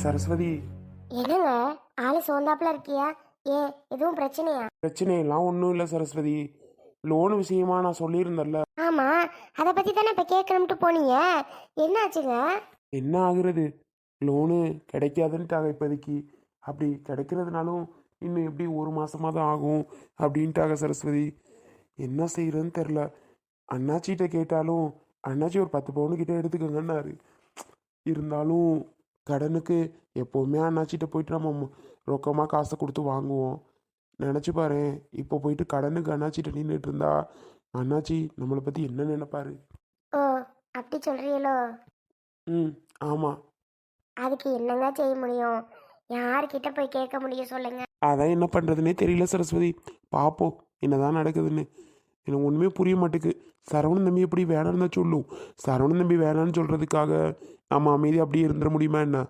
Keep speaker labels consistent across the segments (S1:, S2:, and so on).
S1: சரஸ்வதி.
S2: என்னங்க? ஆளு சோந்தாப்புல இருக்கியா? ஏ எதுவும் பிரச்சனையா?
S1: பிரச்சனையெல்லாம் ஒன்றும் இல்லை சரஸ்வதி. லோன் விஷயமா நான் சொல்லியிருந்தேன்ல.
S2: ஆமா அதை பத்தி தானே இப்ப கேட்கணும்ட்டு போனீங்க? என்னாச்சுங்க?
S1: என்ன ஆகுறது? லோனு கிடைக்காதுன்ட்டாங்க இப்போதைக்கு. அப்படி கிடைக்கிறதுனாலும் இன்னும் எப்படி ஒரு மாசமா தான் ஆகும் அப்படின்ட்டாங்க சரஸ்வதி. என்ன செய்யறதுன்னு தெரில அண்ணாச்சிகிட்ட கேட்டாலும் அண்ணாச்சி ஒரு பத்து பவுன் கிட்ட எடுத்துக்கோங்கன்னாரு. இருந்தாலும் கடனுக்கு எப்போவுமே அண்ணாச்சிட்ட போயிட்டு நம்ம மு- ரொக்கமா காசை கொடுத்து வாங்குவோம். நினச்சி பாரு இப்போ போயிட்டு கடனுக்கு அண்ணாச்சிட்ட நின்றுட்டு இருந்தா அண்ணாச்சி நம்மளை பற்றி என்ன நினைப்பாரு?
S2: ஓ அப்படி சொல்றீங்களோ?
S1: ம் ஆமாம்
S2: அதுக்கு என்னங்க செய்ய முடியும்? யார்கிட்ட போய் கேட்க முடியும் சொல்லுங்க.
S1: அதான் என்ன பண்ணுறதுனே தெரியல சரஸ்வதி. பார்ப்போம் என்னதான் நடக்குதுன்னு. எனக்கு ஒன்றுமே புரிய மாட்டேங்குது. சரவணன் தம்பி எப்படி வேணான்னு தான் சொல்லும். சரவணன் தம்பி வேணான்னு சொல்கிறதுக்காக நம்ம அமைதி அப்படியே இருந்துட முடியுமா என்ன?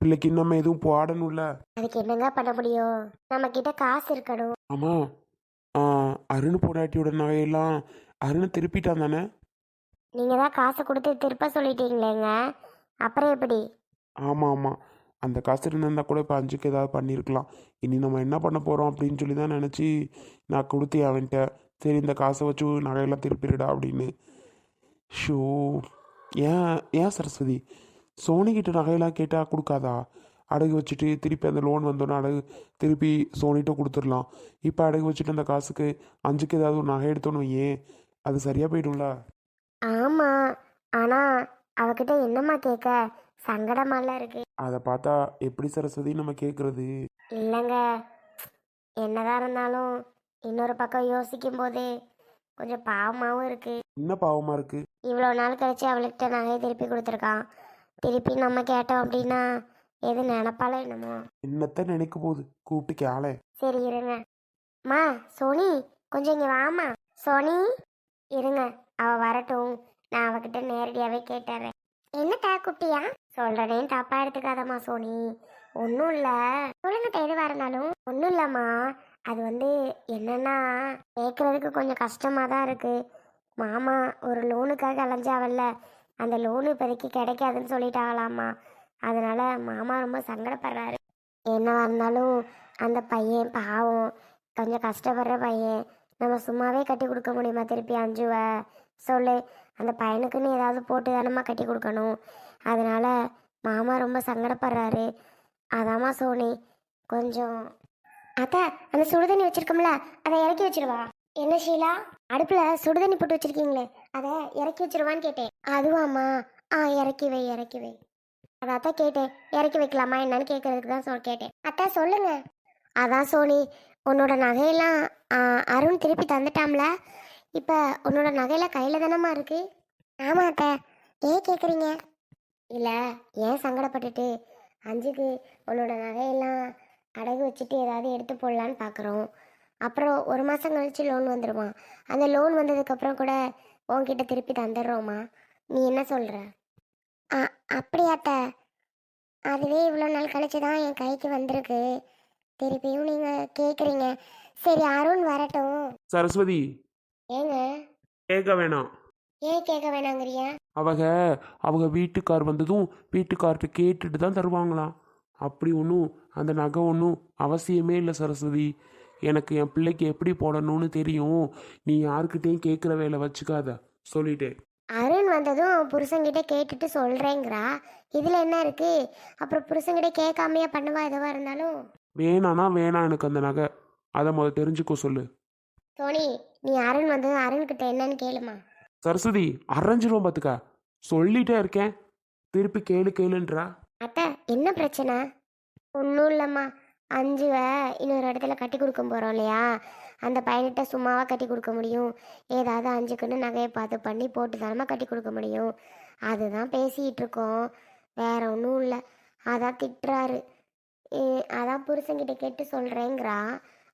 S1: பிள்ளைக்கு நம்ம எதுவும் போடணும்ல?
S2: அதுக்கு என்னங்க பண்ண முடியும்? நம்ம கிட்ட காசு இருக்கணும்.
S1: ஆமாம் அருண் பொண்டாட்டியோட நகையெல்லாம் அருண் திருப்பிட்டான் தானே?
S2: நீங்க தான் காசு கொடுத்து திருப்ப சொல்லிட்டீங்களேங்க. அப்புறம் எப்படி?
S1: ஆமாம் ஆமாம் அந்த காசு இருந்திருந்தா கூட இப்போ அஞ்சுக்கு ஏதாவது பண்ணியிருக்கலாம் இனி நம்ம என்ன பண்ண போகிறோம் அப்படின்னு சொல்லி தான் நினச்சி நான் கொடுத்தேன் அவன்கிட்ட. சரி இந்த காசை வச்சு நகையெல்லாம் திருப்பிடுடா அப்படின்னு. ஷோ. ஏன் ஏன் சரஸ்வதி? சோனிக்கிட்ட நகையெல்லாம் கேட்டால் கொடுக்காதா? அடகு வச்சுட்டு திருப்பி அந்த லோன் வந்தோன்னே அடகு திருப்பி சோனிகிட்ட கொடுத்துடலாம். இப்போ அடகு வச்சுட்டு அந்த காசுக்கு அஞ்சுக்கு ஏதாவது ஒரு நகை எடுத்தோன்னு ஏன் அது சரியாக போயிடும்ல?
S2: ஆமா ஆனா அவகிட்ட என்னம்மா கேட்க சங்கடமாலாம் இருக்கு.
S1: அதை பார்த்தா எப்படி சரஸ்வதி நம்ம கேட்குறது
S2: இல்லைங்க என்னதான் இருந்தாலும் இன்னொரு பக்கம் யோசிக்கும் போது கொஞ்சம் பாவமாகவும் இருக்கு.
S1: என்ன பாவமாக இருக்குது
S2: இவ்வளோ நாள் கழிச்சு அவளுக்கிட்ட நகையை திருப்பி கொடுத்துருக்கான். திருப்பி நம்ம கேட்டோம் அப்படின்னா எது நினப்பால என்னமோ.
S1: என்னத்த நினைக்க போகுது? கூப்பிட்டு கேளே.
S2: சரி இருங்க. மா சோனி கொஞ்சம் இங்கே வாமா சோனி இருங்க. அவ வரட்டும். நான் அவகிட்ட நேரடியாகவே கேட்டுறேன். என்னட்டா குட்டியா? சொல்றேன் தப்பா எடுத்துக்காதம்மா சோனி. ஒன்றும் இல்லை. சொல்லுங்க எதுவாக இருந்தாலும். ஒன்றும் இல்லைம்மா. அது வந்து என்னன்னா கேட்குறதுக்கு கொஞ்சம் கஷ்டமாக தான் இருக்கு. மாமா ஒரு லோனுக்காக அலைஞ்சாவல்ல. அந்த லோனு இப்போதைக்கு கிடைக்காதுன்னு சொல்லிட்டாங்களாம்மா அதனால மாமா ரொம்ப சங்கடப்படுறாரு. என்னவா இருந்தாலும் அந்த பையன் பாவம். கொஞ்சம் கஷ்டப்படுற பையன். நம்ம சும்மாவே கட்டி கொடுக்க முடியுமா திருப்பி அஞ்சுவ? சொல்லு. அந்த பையனுக்குன்னு ஏதாவது போட்டு தானம்மா கட்டி கொடுக்கணும். அதனால மாமா ரொம்ப சங்கடப்படுறாரு. அதாம்மா சோனி கொஞ்சம் அத்தா அந்த சுடுதண்ணி வச்சிருக்கோம்ல அதை இறக்கி வச்சிருவா. என்ன ஷீலா? அடுப்புல சுடுதண்ணி போட்டு வச்சிருக்கீங்களே அதை இறக்கி வச்சிருவான்னு கேட்டேன். அதுவாம்மா. ஆ இறக்கி வை இறக்கி வை. அதான் கேட்டேன் இறக்கி வைக்கலாமா என்னன்னு கேட்கறதுக்கு தான் சொல் கேட்டேன். அத்தா சொல்லுங்க. அதான் சோனி உன்னோட நகையெல்லாம் அருண் திருப்பி தந்துட்டாம்ல இப்போ உன்னோட நகையெல்லாம் கையில் தானம்மா இருக்கு? ஆமாம் அத்தை. ஏன் கேட்குறீங்க இல்லை ஏன் சங்கடப்பட்டுட்டு அஞ்சுக்கு உன்னோட நகையெல்லாம் அடகு வச்சுட்டு ஏதாவது எடுத்து போடலான்னு பார்க்குறோம். அப்புறம் ஒரு மாதம் கழிச்சு லோன் வந்துடுமா அந்த லோன் வந்ததுக்கப்புறம் கூட உன்கிட்ட திருப்பி தந்துடுறோமா? நீ என்ன சொல்கிற ஆ அப்படியாத்த. அதுவே இவ்வளோ நாள் கழிச்சு தான் என் கைக்கு வந்திருக்கு. திருப்பியும் நீங்கள் கேட்குறீங்க சரி அருண் வரட்டும்.
S1: சரஸ்வதி.
S2: ஏங்க?
S1: கேட்க வேணாம்.
S2: ஏன் கேட்க வேணாங்கிறிய?
S1: அவங்க அவங்க வீட்டுக்கார் வந்ததும் வீட்டுக்கார்ட்ட கேட்டுட்டு தான் தருவாங்களாம். அப்படி ஒன்றும் அந்த நகை ஒன்றும் அவசியமே இல்லை சரஸ்வதி. எனக்கு என் பிள்ளைக்கு எப்படி போடணும்னு தெரியும். நீ யாருக்கிட்டேயும் கேட்குற வேலை வச்சுக்காத. சொல்லிட்டேன்
S2: அருண் வந்ததும் புருஷன்கிட்ட கேட்டுட்டு சொல்கிறேங்கிறா இதில் என்ன இருக்கு? அப்புறம் புருஷன்கிட்ட கேட்காமையா பண்ணுவா எதுவாக இருந்தாலும்?
S1: வேணானா வேணாம் எனக்கு அந்த நகை. அதை முதல் தெரிஞ்சுக்கோ சொல்லு.
S2: சோனி நீ அருண் வந்ததும் அருண்கிட்ட என்னன்னு கேளுமா?
S1: சரஸ்வதி அரைஞ்சிரும் பார்த்துக்க சொல்லிட்டே இருக்கேன். திருப்பி கேளு கேளுன்றா.
S2: என்ன பிரச்சனை? ஒன்றும் இல்லைம்மா. அஞ்சுவ இன்னொரு இடத்துல கட்டி கொடுக்க போகிறோம் இல்லையா? அந்த பையன்கிட்ட சும்மாவாக கட்டி கொடுக்க முடியும்? ஏதாவது அஞ்சுக்குன்னு நகையை பார்த்து பண்ணி போட்டு தானமாக கட்டி கொடுக்க முடியும்? அதுதான் பேசிகிட்டு இருக்கோம். வேற ஒன்றும் இல்லை. அதான் திட்டுறாரு. ஏ, அதான் புருஷன்கிட்ட கேட்டு சொல்கிறேங்கிறா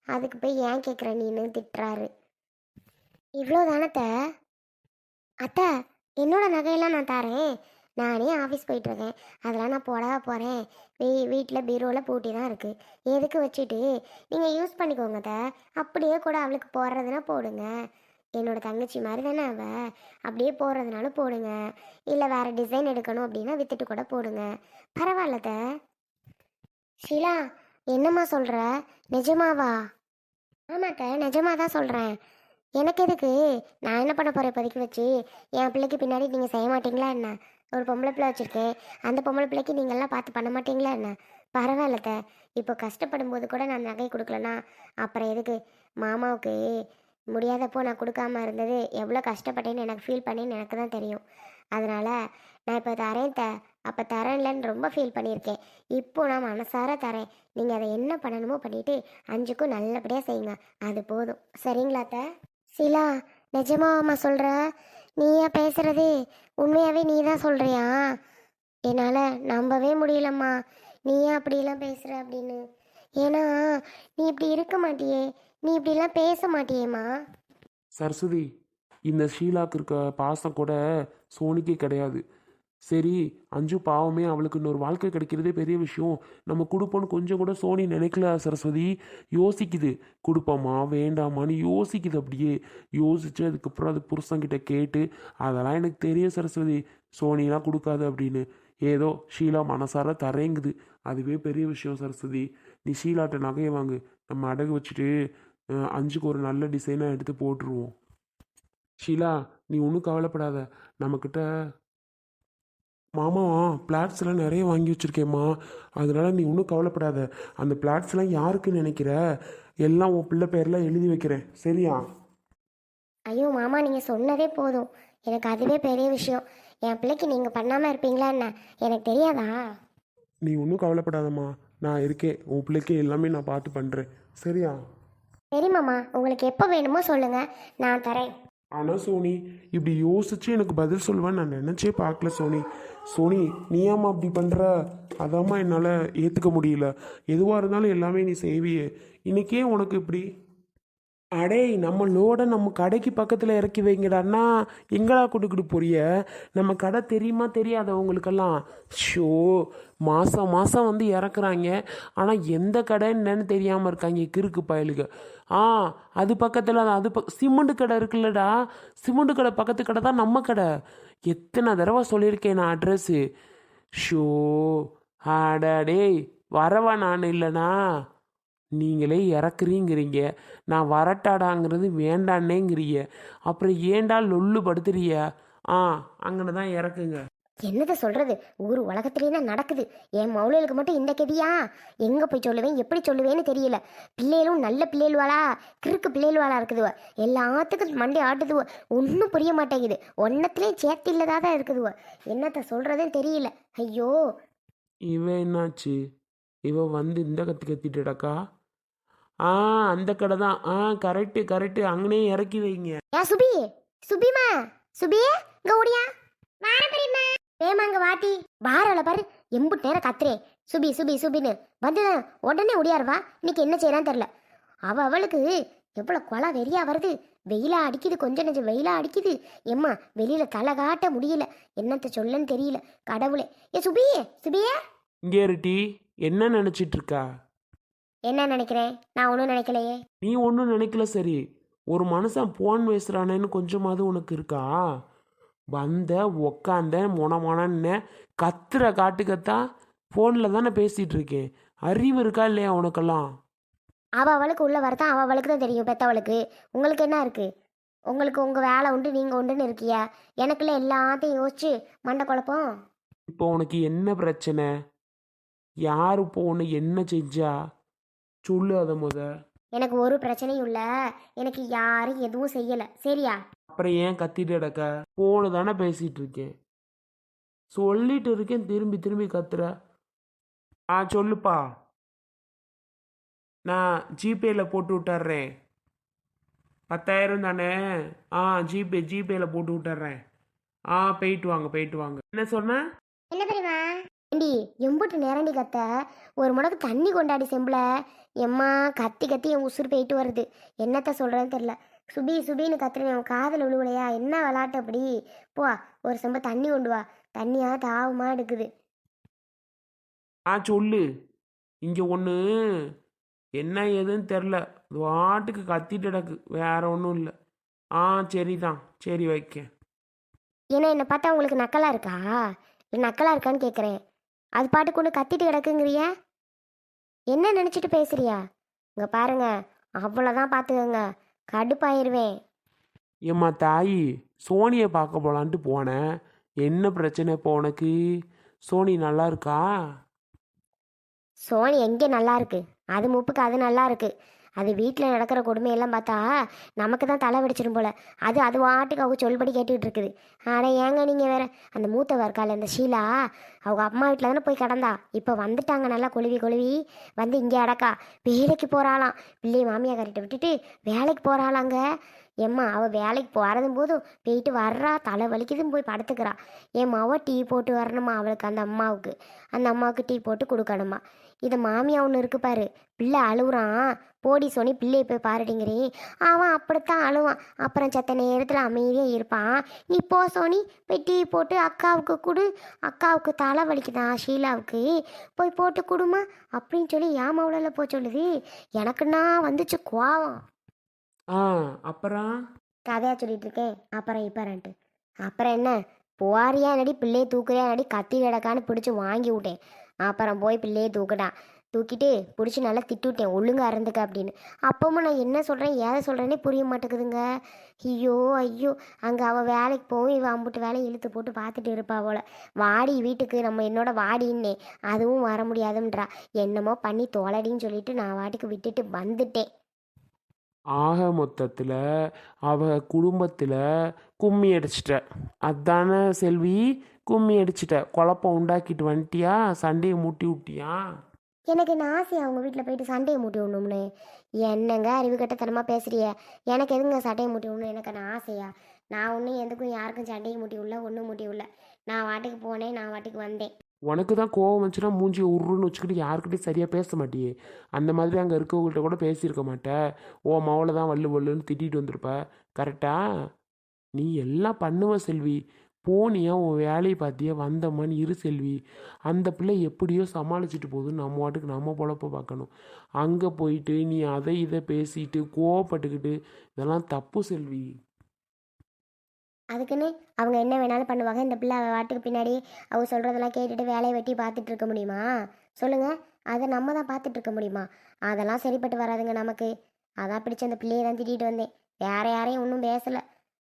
S2: அதுக்கு போய் ஏன் கேட்குற நீன்னு திட்டுறாரு. இவ்வளோ தானத்தை அத்தை என்னோட நகையெல்லாம் நான் தரேன். நானே ஆஃபீஸ் போயிட்டுருக்கேன். அதெல்லாம் நான் போடவா போகிறேன் வீ வீட்டில் பீரோவில் பூட்டி தான் இருக்குது எதுக்கு வச்சுட்டு? நீங்கள் யூஸ் பண்ணிக்கோங்க த அப்படியே கூட அவளுக்கு போடுறதுனா போடுங்க. என்னோட தங்கச்சி மாதிரி தானே அவள் அப்படியே போடுறதுனால போடுங்க. இல்லை வேறு டிசைன் எடுக்கணும் அப்படின்னா வித்துட்டு கூட போடுங்க. பரவாயில்ல அத்தை. ஷீலா என்னம்மா சொல்கிற நிஜமாவா? ஆமாட்ட நிஜமா தான் சொல்கிறேன் எனக்கு எதுக்கு? நான் என்ன பண்ண போகிறேன் இப்போதைக்கு வச்சு? என் பிள்ளைக்கு பின்னாடி நீங்கள் செய்ய மாட்டீங்களா என்ன? ஒரு பொம்பளை பிள்ளை வச்சுருக்கேன் அந்த பொம்பளை பிள்ளைக்கு நீங்கள்லாம் பார்த்து பண்ண மாட்டீங்களா என்ன? பரவாயில்லத்த. இப்போ கஷ்டப்படும் போது கூட நான் நகை கொடுக்கலனா அப்புறம் எதுக்கு? மாமாவுக்கு முடியாதப்போ நான் கொடுக்காம இருந்தது எவ்வளோ கஷ்டப்பட்டேன்னு எனக்கு ஃபீல் பண்ணேன்னு எனக்கு தான் தெரியும். அதனால் நான் இப்போ தரேன் த. அப்போ தரேன்லன்னு ரொம்ப ஃபீல் பண்ணியிருக்கேன். இப்போ நான் மனசார தரேன். நீங்கள் அதை என்ன பண்ணணுமோ பண்ணிவிட்டு அஞ்சுக்கும் நல்லபடியாக செய்யுங்க. அது போதும். சரிங்களா த சிலா நிஜமாவாம்மா சொல்கிற நீயா பேசுறது? உண்மையாகவே நீ தான் சொல்கிறியா என்னால் நம்பவே முடியலம்மா. நீயா அப்படிலாம் பேசுகிற அப்படின்னு. ஏன்னா நீ இப்படி இருக்க மாட்டியே. நீ இப்படிலாம் பேச மாட்டியேம்மா.
S1: சரஸ்வதி இந்த ஷீலாக்கு இருக்க பாசம் கூட சோனிக்கு கிடையாது. சரி அஞ்சு பாவமே அவளுக்கு இன்னொரு வாழ்க்கை கிடைக்கிறதே பெரிய விஷயம். நம்ம கொடுப்போம்னு கொஞ்சம் கூட சோனி நினைக்கல சரஸ்வதி. யோசிக்குது. கொடுப்போமா வேண்டாமான்னு யோசிக்குது அப்படியே. யோசிச்சு அதுக்கப்புறம் அது புருஷங்கிட்ட கேட்டு அதெல்லாம் எனக்கு தெரியும் சரஸ்வதி. சோனிலாம் கொடுக்காது அப்படின்னு. ஏதோ ஷீலா மனசார தரேங்குது. அதுவே பெரிய விஷயம் சரஸ்வதி. நீ ஷீலாட்ட நகையை வாங்கு. நம்ம அடகு வச்சுட்டு அஞ்சுக்கு ஒரு நல்ல டிசைனாக எடுத்து போட்டுருவோம். ஷீலா நீ ஒன்றும் கவலைப்படாத. நம்மக்கிட்ட மாமா பிளாட்ஸ்லாம் நிறைய வாங்கி வச்சுருக்கேம்மா. அதனால நீ ஒன்றும் கவலைப்படாத. அந்த பிளாட்ஸ்லாம் யாருக்குன்னு நினைக்கிற? எல்லாம் உன் பிள்ளை பேரில் எழுதி வைக்கிறேன். சரியா?
S2: ஐயோ மாமா நீங்கள் சொன்னதே போதும். எனக்கு அதுவே பெரிய விஷயம். என் பிள்ளைக்கு நீங்கள் பண்ணாமல் இருப்பீங்களா என்ன? எனக்கு தெரியாதா?
S1: நீ ஒன்றும் கவலைப்படாதம்மா. நான் இருக்கேன். உன் பிள்ளைக்கு எல்லாமே நான் பார்த்து பண்ணுறேன் சரியா?
S2: சரி மாமா. உங்களுக்கு எப்போ வேணுமோ சொல்லுங்கள் நான் தரேன்.
S1: ஆனால் சோனி இப்படி யோசிச்சு எனக்கு பதில் சொல்லுவேன்னு நான் நினச்சே பார்க்கல சோனி. சோனி நீ ஏம்மா அப்படி பண்ணுற அதாம்மா என்னால் ஏற்றுக்க முடியல. எதுவாக இருந்தாலும் எல்லாமே நீ செய்வியே. இன்னைக்கே உனக்கு இப்படி அடேய் நம்ம லோடை நம்ம கடைக்கு பக்கத்தில் இறக்கி வைங்கடான்னா எங்கடா கொடுக்கிட்டு போறிய? நம்ம கடை தெரியுமா தெரியாத உங்களுக்கெல்லாம் ஷோ மாதம் மாதம் வந்து இறக்குறாங்க. ஆனால் எந்த கடைன்னு தெரியாமல் இருக்காங்க கிறுக்கு பயலுக்கு ஆ அது பக்கத்தில் அது பக் சிமெண்ட் கடை இருக்குல்லடா. சிமெண்ட் கடை பக்கத்து கடை தான் நம்ம கடை. எத்தனை தடவை சொல்லியிருக்கேன் நான் அட்ரஸ்ஸு. ஷோ ஆடாடேய் வரவா நான் இல்லைனா நீங்களே இறக்குறீங்கிறீங்க. நான் வரட்டாடாங்கிறது வேண்டான்னேங்கிறீங்க அப்புறம் ஏன்டா லொல்லு படுத்துறிய? ஆ அங்கன தான் இறக்குங்க.
S2: என்னத சொல்கிறது ஊர் உலகத்துலேயே தான் நடக்குது. என் மௌலிகளுக்கு மட்டும் இந்த கதியா? எங்கே போய் சொல்லுவேன்? எப்படி சொல்லுவேன்னு தெரியல. பிள்ளைகளும் நல்ல பிள்ளைகள்வாளா? கிறுக்கு பிள்ளைகள்வாளா இருக்குதுவ? எல்லாத்துக்கும் மண்டை ஆட்டுதுவ? ஒன்றும் புரிய மாட்டேங்குது. ஒன்னத்துலேயும் சேர்த்து இல்லதாக தான் இருக்குதுவ? என்னத்த சொல்கிறதுன்னு தெரியல. ஐயோ.
S1: இவ என்னாச்சு? இவ வந்து இந்த கத்தி கத்திட்டடக்கா? ஆ அந்த கடை தான். ஆ கரெக்டு கரெக்டு அங்கனே இறக்கி வைங்க.
S2: ஏன் சுபி சுபிமா சுபியே இங்க ஓடியா. வார பெரியம்மா. ஏமா இங்க வாட்டி பாரல பாரு எம்புட்டு நேரம் கத்துறேன் சுபி சுபி சுபின்னு. வந்து உடனே ஓடியாருவா இன்னைக்கு என்ன செய்யறான்னு தெரியல. அவ அவளுக்கு எவ்வளவு கொலை வெறியா வருது. வெயிலா அடிக்குது கொஞ்சம் நெஞ்சம் வெயிலா அடிக்குது. எம்மா வெளியில தலை காட்ட முடியல. என்னத்த சொல்லன்னு தெரியல. கடவுளே. ஏ சுபியே சுபியே.
S1: இங்கே இருட்டி என்ன நினச்சிட்டு இருக்கா?
S2: என்ன நினைக்கிறேன்? நான் ஒன்றும் நினைக்கலையே.
S1: நீ ஒன்றும் நினைக்கல சரி. ஒரு மனுஷன் ஃபோன் பேசுகிறானேன்னு கொஞ்சமாவது உனக்கு இருக்கா? வந்த உக்காந்த மொனமொனன்னு கத்துற காட்டுக்கத்தா ஃபோனில் தானே பேசிகிட்டு இருக்கேன் அறிவு இருக்கா இல்லையா உனக்கெல்லாம்?
S2: அவ அவளுக்கு உள்ள வரதான் அவ அவளுக்கு தான் தெரியும் பெத்தவளுக்கு. உங்களுக்கு என்ன இருக்கு? உங்களுக்கு உங்க வேலை உண்டு நீங்க உண்டுன்னு இருக்கியா? எனக்குள்ள எல்லாத்தையும் யோசிச்சு மண்டை குழப்பம்?
S1: இப்போ உனக்கு என்ன பிரச்சனை? யார் இப்போ உன்னை என்ன செஞ்சா? சொல்லு அதை முத.
S2: எனக்கு ஒரு பிரச்சனையும் இல்ல. எனக்கு யாரும் எதுவும் செய்யல. சரியா?
S1: அப்புறம் ஏன் கத்திட்டு கிடக்க? ஃபோனு தானே பேசிகிட்டு இருக்கேன். சொல்லிட்டு இருக்கேன் திரும்பி திரும்பி கத்துற. ஆ சொல்லுப்பா. நான் ஜிபேல போட்டு விட்டுறேன். பத்தாயிரம் தானே? ஆ ஜிபே ஜிபேல போட்டு விட்டுறேன். ஆ போயிட்டு வாங்க போயிட்டு வாங்க. என்ன சொன்ன?
S2: என்ன தெரியுமா? ஏண்டி எம்புட்டு நேரண்டி கத்த? ஒரு முடக்கு தண்ணி கொண்டாடி செம்புல. எம்மா கத்தி கத்தி என் உசுறு போயிட்டு வருது. என்னத்த சொல்றேன்னு தெரியல. சுபி சுபின்னு கத்துறேன். உன் காதல் விழுவலையா என்ன விளாட்டு அப்படி? போ ஒரு செம்ப தண்ணி கொண்டு வா. தண்ணியா தாவுமா எடுக்குது.
S1: ஆ சொல்லு. இங்கே ஒன்று என்ன ஏதுன்னு தெரில வாட்டுக்கு கத்திட்டு கிடக்கு. வேற ஒன்றும் இல்லை. ஆ சரிதான். சரி வைக்கேன்.
S2: ஏன்னா என்னை பார்த்தா உங்களுக்கு நக்கலா இருக்கா? இல்லை நக்கலா இருக்கான்னு கேட்குறேன் அது பாட்டுக்கு ஒன்று கத்திட்டு கிடக்குங்கிறிய? என்ன நினச்சிட்டு பேசுறியா? இங்கே பாருங்க அவ்வளோதான் பார்த்துக்கோங்க கடுப்பாயிருவேன்.
S1: ஏம்மா தாயி சோனியை பார்க்க போலான்ட்டு போனேன் என்ன பிரச்சனை இப்போ உனக்கு? சோனி நல்லா இருக்கா?
S2: சோனி எங்கே நல்லா இருக்கு? அது முப்புக்கு அது நல்லா இருக்கு. அது வீட்டில் நடக்கிற கொடுமையெல்லாம் பார்த்தா நமக்கு தான் தலை வெடிச்சிடும் போல. அது அது வாட்டுக்கு அவங்க சொல்படி கேட்டுக்கிட்டு இருக்குது. ஆனால் ஏங்க நீங்கள் வேற? அந்த மூத்தவ இருக்காள் இந்த ஷீலா அவங்க அம்மா வீட்டில் தானே போய் கிடந்தா. இப்போ வந்துட்டாங்க நல்லா கொழுவி கொழுவி வந்து இங்கே அடக்கா. வேலைக்கு போகிறாளாம் பிள்ளை மாமியாக்காரிட்ட விட்டுட்டு வேலைக்கு போகிறாளாங்க ஏம்மா அவள் வேலைக்கு போகிறதும் போதும் போயிட்டு வர்றா தலை வலிக்குதும் போய் படுத்துக்கிறா. என் மாவ டீ போட்டு வரணுமா அவளுக்கு அந்த அம்மாவுக்கு? அந்த அம்மாவுக்கு டீ போட்டு கொடுக்கணுமா? இதை மாமியா ஒன்று இருக்கு பாரு. பிள்ளை அழுவுறான். போடி சொன்னி பிள்ளையை போய் பாருடிங்கிறேன் அவன் அப்படித்தான் அழுவான். அப்புறம் செத்த நேரத்தில் அமைதியாக இருப்பான். நீ போ சோனி போய் டீ போட்டு அக்காவுக்கு கொடு. அக்காவுக்கு தலை வலிக்குதான் ஷீலாவுக்கு? போய் போட்டு கொடுமா அப்படின்னு சொல்லி ஏன் மவுளில் போ சொல்லுது? எனக்குன்னா வந்துச்சு கோவம்.
S1: ஆ அப்புறம்?
S2: கதையாக சொல்லிட்டு இருக்கேன் அப்புறம் இப்பறன்ட்டு அப்புறம் என்ன? போறியா நடி பிள்ளையை தூக்குறியா நடி கத்தி கிடக்கான்னு பிடிச்சி வாங்கி விட்டேன். அப்புறம் போய் பிள்ளையை தூக்கிட்டான் தூக்கிட்டு பிடிச்சி நல்லா திட்டுவிட்டேன். ஒழுங்காக ஒழுங்கா இருந்துக்க அப்படின்னு. அப்பவும் நான் என்ன சொல்கிறேன் ஏதை சொல்கிறேனே புரிய மாட்டேங்குதுங்க. ஐயோ ஐயோ. அங்கே அவள் வேலைக்கு போய் இவன் அம்புட்டு வேலையை இழுத்து போட்டு பார்த்துட்டு இருப்பா போல. வாடி வீட்டுக்கு நம்ம என்னோட வாடின்னே. அதுவும் வர முடியாதுன்றா. என்னமோ பண்ணி தோலடின்னு சொல்லிட்டு நான் வாட்டுக்கு விட்டுட்டு வந்துட்டேன்.
S1: ஆக மொத்தத்தில் அவ குடும்பத்தில் கும்மி அடிச்சிட்ட அதானே செல்வி? கும்மி அடிச்சிட்ட குழப்பம் உண்டாக்கிட்டு வந்துட்டியா? சண்டையை மூட்டி விட்டியா?
S2: எனக்கு என்ன ஆசையா அவங்க வீட்டில் போயிட்டு சண்டையை மூட்டி விடணும்னு. என்னங்க அறிவு கட்டத்தனமாக பேசுறிய? எனக்கு எதுங்க சண்டையை மூட்டி விடணும் எனக்கு என்ன ஆசையா? நான் ஒன்றும் எதுக்கும் யாருக்கும் சண்டையை மூட்டி விடல ஒன்றும் மூட்டி விடல. நான் வாட்டுக்கு போனேன் நான் வாட்டுக்கு வந்தேன்.
S1: உனக்கு தான் கோவம் வந்துச்சுன்னா மூஞ்சி உருன்னு வச்சுக்கிட்டு யாருக்கிட்டையும் சரியாக பேச மாட்டியே. அந்த மாதிரி அங்கே இருக்கவங்கள்ட்ட கூட பேசியிருக்க மாட்ட. ஓ மவளை தான் வள்ளு வள்ளுன்னு திட்டிட்டு வந்திருப்ப. கரெக்டா? நீ எல்லாம் பண்ணுவ செல்வி. போனியா உன் வேலையை பார்த்தியா? வந்தம்மான்னு இரு செல்வி. அந்த பிள்ளை எப்படியோ சமாளிச்சுட்டு போகுது நம்ம வாட்டுக்கு நம்ம பொழப்ப பார்க்கணும். அங்கே போயிட்டு நீ அதை இதை பேசிட்டு கோவப்பட்டுக்கிட்டு இதெல்லாம் தப்பு செல்வி.
S2: அதுக்குன்னு அவங்க என்ன வேணாலும் பண்ணுவாங்க. இந்த பிள்ளை அவள் வாட்டுக்கு பின்னாடி அவங்க சொல்கிறதெல்லாம் கேட்டுட்டு வேலையை வெட்டி பார்த்துட்டு இருக்க முடியுமா? சொல்லுங்கள் அதை நம்ம தான் பார்த்துட்டு இருக்க முடியுமா? அதெல்லாம் சரிப்பட்டு வராதுங்க நமக்கு. அதான் பிடிச்ச அந்த பிள்ளையை தான் திட்டிகிட்டு வந்தேன். வேற யாரையும் ஒன்றும் பேசலை.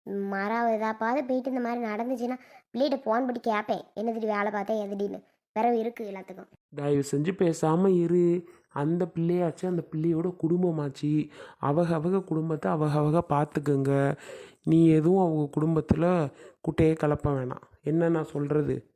S2: மறாவது ஏதாப்பாவது போயிட்டு இந்த மாதிரி நடந்துச்சுன்னா பிள்ளைகிட்ட ஃபோன் பண்ணி கேட்பேன் என்ன திடீர் வேலை பார்த்தேன் எதுடின்னு. பிறகு இருக்குது எல்லாத்துக்கும்.
S1: தயவு செஞ்சு பேசாமல் இரு. அந்த பிள்ளையாச்சு அந்த பிள்ளையோட குடும்பமாச்சு. அவக அவக குடும்பத்தை அவக அவக பார்த்துக்கங்க. நீ எதுவும் அவங்க குடும்பத்தில் குட்டையே கலப்ப வேணாம். என்ன நான் சொல்கிறது